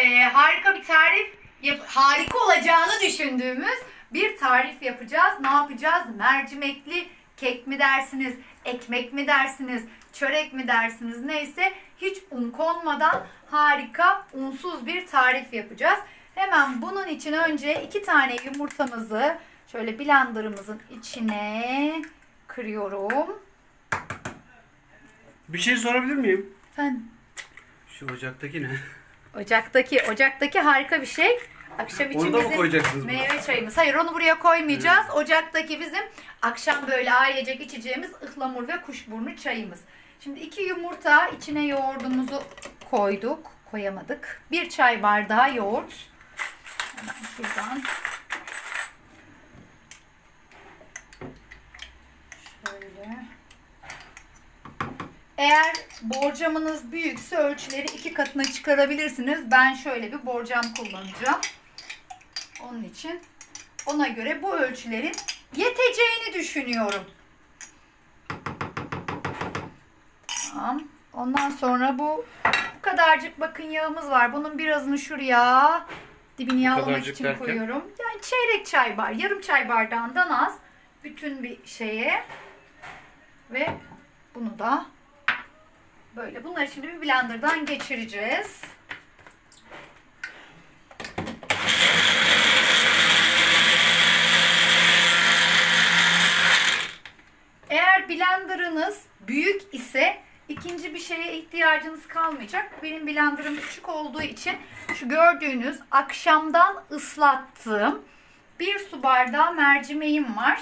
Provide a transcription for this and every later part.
e, harika bir tarif, yap- harika olacağını düşündüğümüz bir tarif yapacağız. Ne yapacağız? Mercimekli kek mi dersiniz, ekmek mi dersiniz, çörek mi dersiniz neyse hiç un konmadan harika unsuz bir tarif yapacağız. Hemen bunun için önce iki tane yumurtamızı şöyle blenderımızın içine kırıyorum. Bir şey sorabilir miyim? Efendim? Şu ocaktaki ne? Ocaktaki, ocaktaki harika bir şey. Akşam için Onu da mı bizim koyacaksınız bunu? meyve çayımız. Hayır onu buraya koymayacağız. Ocaktaki bizim akşam böyle ailecek içeceğimiz ıhlamur ve kuşburnu çayımız. Şimdi iki yumurta içine yoğurdumuzu koyduk. Koyamadık. Bir çay bardağı yoğurt. Hemen şuradan. Şöyle. Eğer borcamınız büyükse ölçüleri iki katına çıkarabilirsiniz. Ben şöyle bir borcam kullanacağım. Onun için ona göre bu ölçülerin yeteceğini düşünüyorum. Tamam. Ondan sonra bu bu kadarcık bakın yağımız var. Bunun birazını şuraya dibini yağlamak için derken? koyuyorum. Yani çeyrek çay bar, yarım çay bardağından az bütün bir şeye ve bunu da böyle. Bunları şimdi bir blenderdan geçireceğiz. Eğer blenderınız büyük ise ikinci bir şeye ihtiyacınız kalmayacak. Benim blenderım küçük olduğu için şu gördüğünüz akşamdan ıslattığım bir su bardağı mercimeğim var.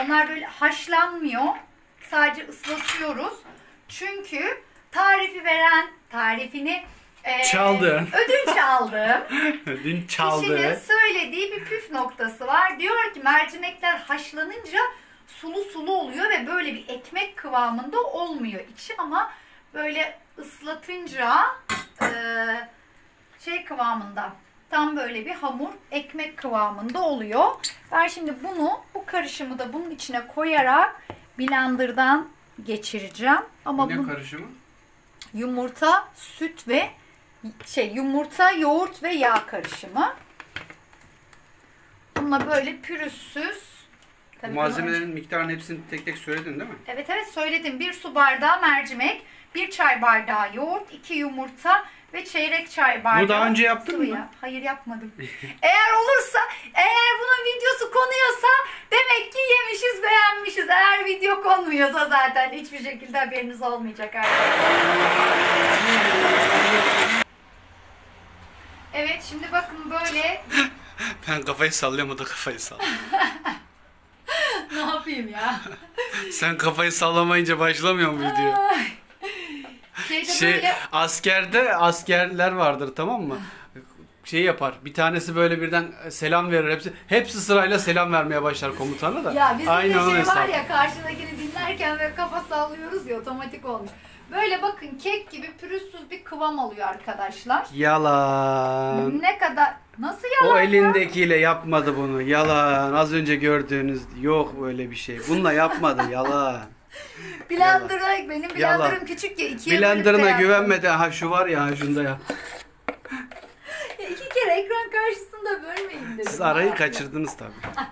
Onlar böyle haşlanmıyor. Sadece ıslatıyoruz. Çünkü tarifi veren tarifini eee, Çaldı. Ödünç aldım. Dün çaldı. Kişinin söylediği bir püf noktası var. Diyor ki mercimekler haşlanınca sulu sulu oluyor ve böyle bir ekmek kıvamında olmuyor içi ama böyle ıslatınca eee, şey kıvamında tam böyle bir hamur ekmek kıvamında oluyor. Ben şimdi bunu bu karışımı da bunun içine koyarak blenderdan geçireceğim. Ama Ne bu karışımı? yumurta, süt ve şey yumurta, yoğurt ve yağ karışımı. Bununla böyle pürüzsüz. Tabii malzemelerin miktarını hepsini tek tek söyledin değil mi? Evet evet söyledim. Bir su bardağı mercimek, bir çay bardağı yoğurt, iki yumurta ve çeyrek çay bardağı Bunu daha önce yaptın sıvı mı? yağ. Hayır yapmadım. eğer olursa, eğer bunun videosu konuyorsa demek ki yemişiz, beğenmişiz. Eğer video konmuyorsa zaten hiçbir şekilde haberiniz olmayacak arkadaşlar. Evet şimdi bakın böyle Ben kafayı sallıyorum o da kafayı sallıyor. yapayım ya? Sen kafayı sallamayınca başlamıyor mu video? Şeyde Şey böyle askerde askerler vardır tamam mı? Şey yapar. Bir tanesi böyle birden selam verir hepsi. Hepsi sırayla selam vermeye başlar komutana da. Ya bizim Aynı de şey var hesabı. ya karşıdakini dinlerken ve kafa sallıyoruz ya otomatik olmuş. Böyle bakın kek gibi pürüzsüz bir kıvam alıyor arkadaşlar. Yalan. Ne kadar nasıl yalan O elindekiyle yapmadı bunu. Yalan. Az önce gördüğünüz yok böyle bir şey. Bununla yapmadı. Yalan. Blender'a benim blenderım Yalan. küçük ya ikiye bölüp de Blender'ına yaptım. güvenmedi. Ha şu var ya ha şunda yap. Ya İki kere ekran karşısında bölmeyin dedim. Siz arayı kaçırdınız tabii.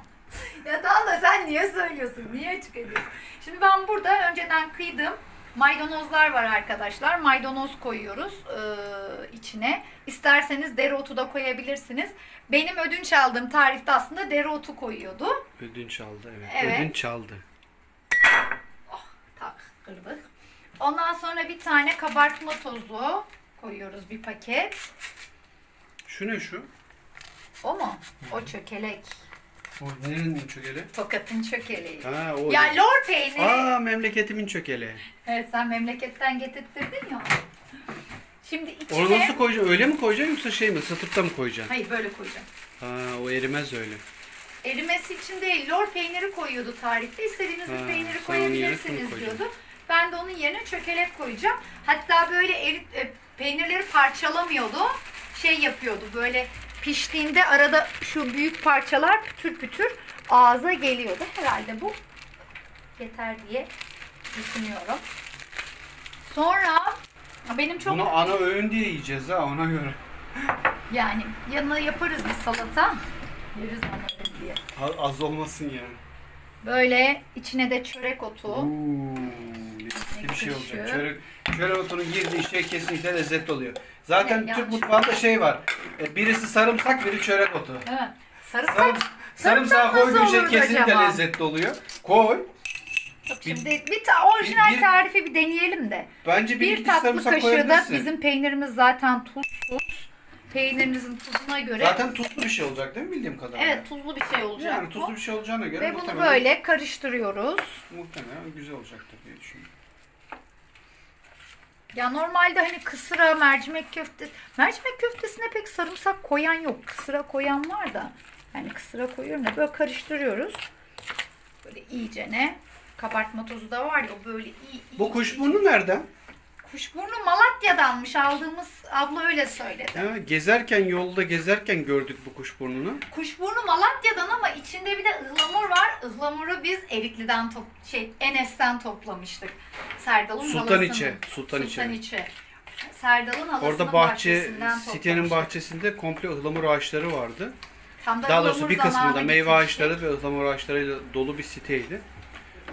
Ya daha da sen niye söylüyorsun? Niye açık ediyorsun? Şimdi ben burada önceden kıydım. Maydanozlar var arkadaşlar. Maydanoz koyuyoruz ee, içine. İsterseniz dereotu da koyabilirsiniz. Benim ödünç aldığım tarifte aslında dereotu koyuyordu. Ödünç aldı evet. Evet. Ödünç çaldı. Tak kırdık. Ondan sonra bir tane kabartma tozu koyuyoruz bir paket. Şu ne şu? O mu? O çökelek. O nerenin çökeli? Tokatın çökeleği. Ha o. Ya lor peyniri. Aa memleketimin çökeli. Evet sen memleketten getirttirdin ya. Şimdi içine... Onu nasıl koyacaksın? Öyle mi koyacaksın yoksa şey mi? Isıtıp da mı koyacaksın? Hayır böyle koyacağım. Ha o erimez öyle. Erimesi için değil, lor peyniri koyuyordu tarifte. İstediğiniz bir Ha, peyniri sen onun yerine koyabilirsiniz şunu koyacaksın. diyordu. Ben de onun yerine çökelek koyacağım. Hatta böyle erit, e, peynirleri parçalamıyordu. Şey yapıyordu böyle piştiğinde arada şu büyük parçalar pütür pütür ağza geliyordu. Herhalde bu yeter diye düşünüyorum. Sonra Benim çok Bunu ana öğün diye yiyeceğiz ha ona göre. yani yanına yaparız bir salata. Yeriz onları diye. A- Az olmasın yani. Böyle içine de çörek otu. Uuu, bir şey olacak. Çörek, çörek otunun girdiği şey kesinlikle lezzetli oluyor. Zaten Evet, Türk mutfağında şey var. E, Birisi sarımsak, biri çörek otu. Evet. Sarımsak. Sarım, sarımsağı koyduğun nasıl şey kesinlikle acaba? lezzetli oluyor. Koy. Şimdi bir ta orijinal bir- tarifi bir deneyelim de. Bence bir, Bir iki tatlı sarımsak kaşığı da koyabilirsin. bizim peynirimiz zaten tuzsuz. Peynirinizin tuzuna göre. Zaten tuzlu bir şey olacak değil mi bildiğim kadarıyla? Evet tuzlu bir şey olacak Yani bu. tuzlu bir şey olacağına göre Ve bunu muhtemelen, böyle karıştırıyoruz. muhtemelen güzel olacaktır diye düşünüyorum. Ya normalde hani kısıra, mercimek köfte, mercimek köftesine pek sarımsak koyan yok. Kısıra koyan var da. Yani kısıra koyuyorum da böyle karıştırıyoruz. Böyle iyicene. Kabartma tozu da var ya o böyle iyi iyi. Bu kuşburnu nereden? Kuşburnu Malatya'danmış aldığımız abla öyle söyledi. Ha, gezerken yolda gezerken gördük bu kuşburnunu. Kuşburnu Malatya'dan ama içinde bir de ıhlamur var. Ihlamuru biz Erikli'den top şey Enes'ten toplamıştık. Serdal'ın Sultaniçe. Sultaniçe. Sultaniçe. Serdal'ın halasının Orada bahçe, sitenin bahçesinde komple ıhlamur ağaçları vardı. Tam da Daha doğrusu bir kısmında meyve gitmiştik. ağaçları ve ıhlamur ağaçlarıyla dolu bir siteydi.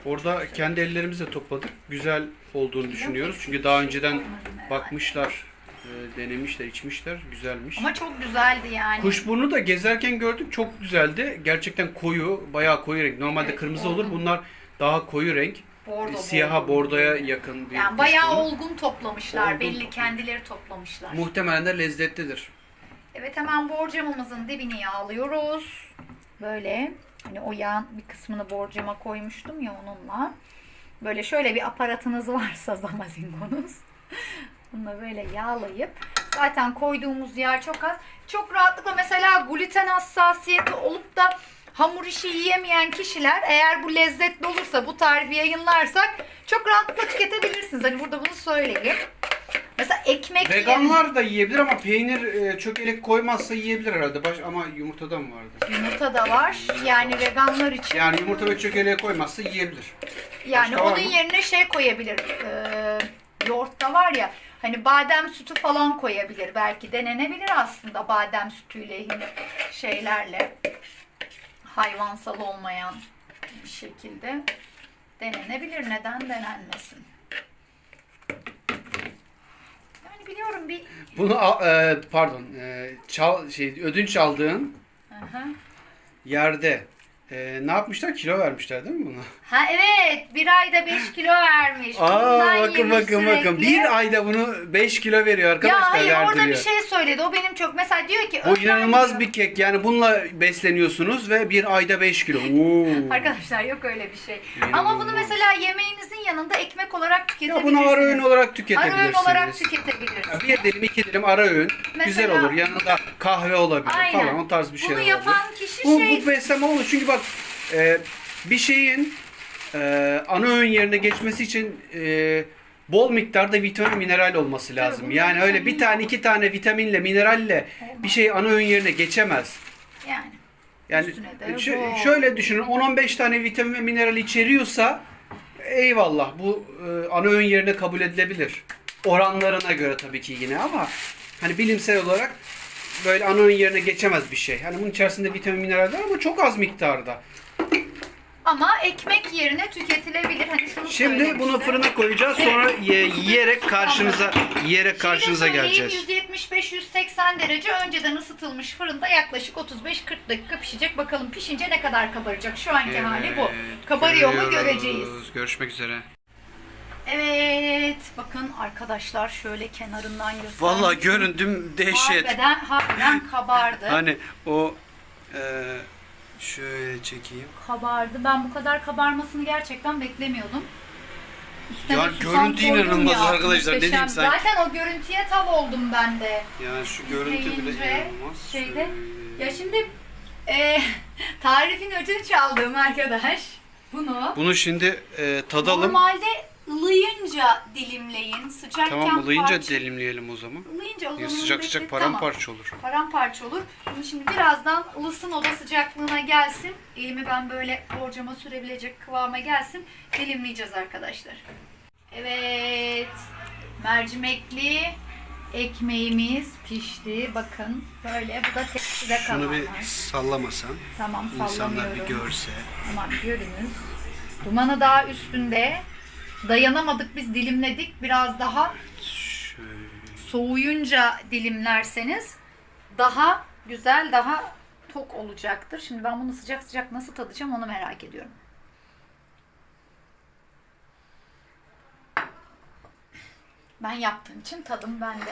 Orada kendi ellerimizle topladık. Güzel olduğunu düşünüyoruz. Çünkü daha önceden Olmadı herhalde. bakmışlar, e, denemişler, içmişler. Güzelmiş. Ama çok güzeldi yani. Kuşburnu da gezerken gördük. Çok güzeldi. Gerçekten koyu, bayağı koyu renk. Normalde Evet, kırmızı olgun. olur. Bunlar daha koyu renk. Bordo, Siyaha bordo. bordoya yakın bir Yani bayağı kuşburnu. olgun toplamışlar. Olgun Belli toplamış. kendileri toplamışlar. Muhtemelen de lezzetlidir. Evet hemen borcamımızın dibini yağlıyoruz. Böyle hani o yağın bir kısmını borcama koymuştum ya onunla. Böyle şöyle bir aparatınız varsa zamazingonuz. Bunu böyle yağlayıp zaten koyduğumuz yağ çok az. Çok rahatlıkla mesela gluten hassasiyeti olup da hamur işi yiyemeyen kişiler eğer bu lezzetli olursa bu tarifi yayınlarsak çok rahatlıkla tüketebilirsiniz. Hani burada bunu söyleyeyim. Mesela ekmek Veganlar da yiyebilir ama peynir e, çökelek koymazsa yiyebilir herhalde. Baş, ama yumurtada mı vardı? Yumurta da var. Yani veganlar için. Yani yumurta ve çökeleğe koymazsa yiyebilir. yani başka var onun mı? yerine şey koyabilir. Ee, yoğurt da var ya. Hani badem sütü falan koyabilir. Belki denenebilir aslında badem sütüyle şeylerle. Hayvansal olmayan bir şekilde denenebilir. Neden denenmesin? Biliyorum bir Bunu e, pardon e, çal şey ödünç aldığın Aha. yerde e, ne yapmışlar? Kilo vermişler değil mi buna? Ha evet bir ayda 5 kilo vermiş. Aa Bundan bakın yemiş bakın bakın. sürekli. Bir ayda bunu 5 kilo veriyor arkadaşlar Ya hayır orada bir verdiriyor. şey söyledi. O benim çok mesela diyor ki Bu öğlen inanılmaz diyor. bir kek. Yani bununla besleniyorsunuz ve bir ayda 5 kilo. Oo. Arkadaşlar yok öyle bir şey. Ama bunu mesela yemeğinizin yanında ekmek olarak Ya tüketebilirsiniz. bunu ara öğün olarak Ara tüketebilirsiniz. öğün olarak tüketebilirsiniz. Bir dilim iki dilim ara öğün Mesela- güzel olur. Yanında kahve olabilir Aynen. falan o tarz bir şey Bunu olabilir. yapan kişi Bu, şey bu besleme olur çünkü bak e, bir şeyin e, ana öğün yerine geçmesi için e, bol miktarda vitamin mineral olması lazım. bunun yani öyle bir tane iki tane vitaminle mineralle Olmaz. bir şey ana öğün yerine geçemez. yani. Yani şö- şöyle düşünün 10-15 tane vitamin ve mineral içeriyorsa eyvallah bu e, ana öğün yerine kabul edilebilir. Oranlarına göre tabii ki yine ama hani bilimsel olarak böyle ana öğün yerine geçemez bir şey. Hani bunun içerisinde vitamin mineral var ama çok az miktarda. Ama ekmek yerine tüketilebilir. Hani şunu Şimdi bunu fırına koyacağız sonra ye- yiyerek karşınıza yiyerek karşınıza Şeyi de söyleyeyim, geleceğiz. 175-180 derece önceden ısıtılmış fırında yaklaşık 35-40 dakika pişecek. Bakalım pişince ne kadar kabaracak. Şu anki hali bu. Kabarıyor mu göreceğiz. Görüşmek üzere. Evet. Bakın arkadaşlar şöyle kenarından göstereyim. Vallahi göründüm dehşet. Harbiden, harbiden kabardı. Hani o e, şöyle çekeyim. Kabardı. Ben bu kadar kabarmasını gerçekten beklemiyordum. Üstüne Ya görüntü inanılmaz ya, arkadaşlar, ne diyeyim sanki. Zaten o görüntüye tav oldum ben de. Yani şu görüntü bile İzleyince inanılmaz. şeyde- Şöyle. Ya şimdi e, tarifin ödünç aldığım arkadaş bunu Bunu şimdi e, tadalım. normalde ılıyınca dilimleyin. Sıcakken Tamam ılıyınca parça- dilimleyelim o zaman. ılıyınca o Ya sıcak sıcak tamam. paramparça olur. paramparça olur. Şimdi, şimdi birazdan ılısın oda sıcaklığına gelsin. Elimi ben böyle borcama sürebilecek kıvama gelsin. Dilimleyeceğiz arkadaşlar. Evet. Mercimekli ekmeğimiz pişti. Bakın böyle bu da tepside bir kalanlar. sallamasan. Tamam İnsanlar sallamıyorum. bir görse. Tamam görünüz. Dumanı daha üstünde. Dayanamadık biz dilimledik. Biraz daha soğuyunca dilimlerseniz daha güzel, daha tok olacaktır. Şimdi ben bunu sıcak sıcak nasıl tadacağım onu merak ediyorum. Ben yaptığım için tadım bende.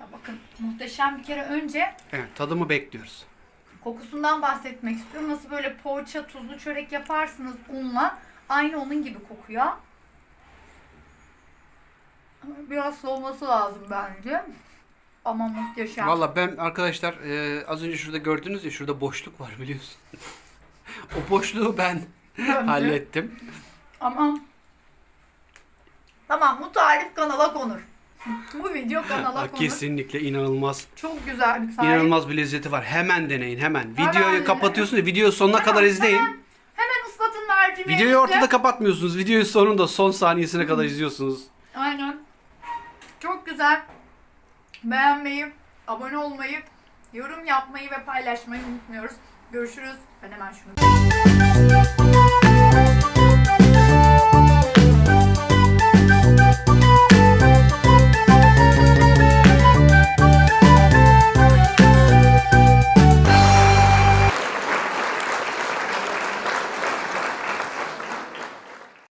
Ya bakın muhteşem bir kere önce Evet tadımı bekliyoruz. kokusundan bahsetmek istiyorum. Nasıl böyle poğaça, tuzlu çörek yaparsınız unla. Aynı onun gibi kokuyor. Biraz soğuması lazım bence. Ama muhteşem. Valla ben arkadaşlar e, az önce şurada gördünüz ya şurada boşluk var biliyorsun. o boşluğu ben hallettim. Ama Tamam bu tarif kanala konur. bu video kanala konur. Kesinlikle inanılmaz. Çok güzel bir tarif. İnanılmaz bir lezzeti var. Hemen deneyin hemen. Hemen Videoyu kapatıyorsunuz videoyu sonuna kadar izleyin. Hemen, hemen ıslatın mercimeği. Videoyu ortada kapatmıyorsunuz. Videoyu sonunda son saniyesine kadar izliyorsunuz. Aynen. Güzel. Beğenmeyi, abone olmayı, yorum yapmayı ve paylaşmayı unutmuyoruz. Görüşürüz. Ben hemen şunu...